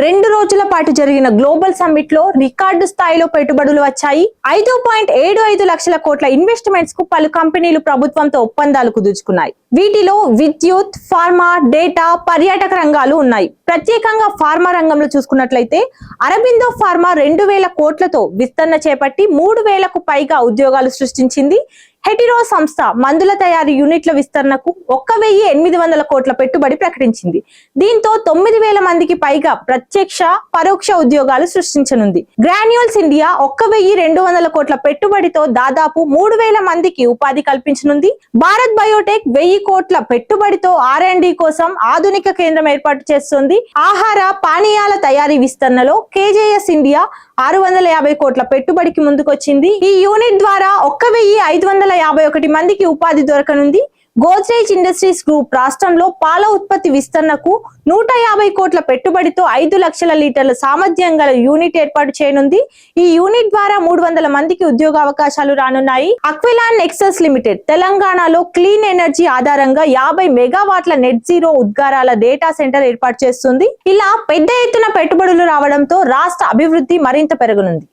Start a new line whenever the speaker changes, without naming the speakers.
రెండు రోజుల పాటు జరిగిన గ్లోబల్ సమ్మిట్లో రికార్డు స్థాయిలో పెట్టుబడులు వచ్చాయి. ఐదు పాయింట్ ఏడు ఐదు లక్షల కోట్ల ఇన్వెస్ట్మెంట్స్కు పలు కంపెనీలు ప్రభుత్వంతో ఒప్పందాలు కుదుర్చుకున్నాయి. వీటిలో విద్యుత్ ఫార్మా డేటా పర్యాటక రంగాలు ఉన్నాయి. ప్రత్యేకంగా ఫార్మా రంగంలో చూసుకున్నట్లయితే అరబిందో ఫార్మా రెండు వేల కోట్లతో విస్తరణ చేపట్టి మూడు వేలకు పైగా ఉద్యోగాలు సృష్టించింది. హెటిరో సంస్థ మందుల తయారీ యూనిట్ల విస్తరణకు ఒక్క వెయ్యి ఎనిమిది వందల కోట్ల పెట్టుబడి ప్రకటించింది. దీంతో తొమ్మిది వేల మందికి పైగా ప్రత్యక్ష పరోక్ష ఉద్యోగాలు సృష్టించనుంది. గ్రాన్యూల్స్ ఇండియా ఒక్క వెయ్యి రెండు వందల కోట్ల పెట్టుబడితో దాదాపు మూడు వేల మందికి ఉపాధి కల్పించనుంది. భారత్ బయోటెక్ వెయ్యి కోట్ల పెట్టుబడితో ఆర్ అండ్ కోసం ఆధునిక కేంద్రం ఏర్పాటు చేస్తుంది. ఆహార పానీయాల తయారీ విస్తరణలో కేజేఎస్ ఇండియా ఆరు వందల యాభై కోట్ల పెట్టుబడికి ముందుకొచ్చింది. ఈ యూనిట్ ద్వారా ఒక్క వెయ్యి ఐదు వందల యాభై ఒకటి మందికి ఉపాధి దొరకనుంది. గోద్రేజ్ ఇండస్ట్రీస్ గ్రూప్ రాష్ట్రంలో పాల ఉత్పత్తి విస్తరణకు నూట యాభై కోట్ల పెట్టుబడితో ఐదు లక్షల లీటర్ల సామర్థ్యం గల యూనిట్ ఏర్పాటు చేయనుంది. ఈ యూనిట్ ద్వారా మూడు వందల మందికి ఉద్యోగ అవకాశాలు రానున్నాయి. అక్విలాన్ నెక్సస్ లిమిటెడ్ తెలంగాణలో క్లీన్ ఎనర్జీ ఆధారంగా యాభై మెగావాట్ల నెట్ జీరో ఉద్గారాల డేటా సెంటర్ ఏర్పాటు చేస్తుంది. ఇలా పెద్ద ఎత్తున పెట్టుబడులు రావడంతో రాష్ట్ర అభివృద్ధి మరింత పెరగనుంది.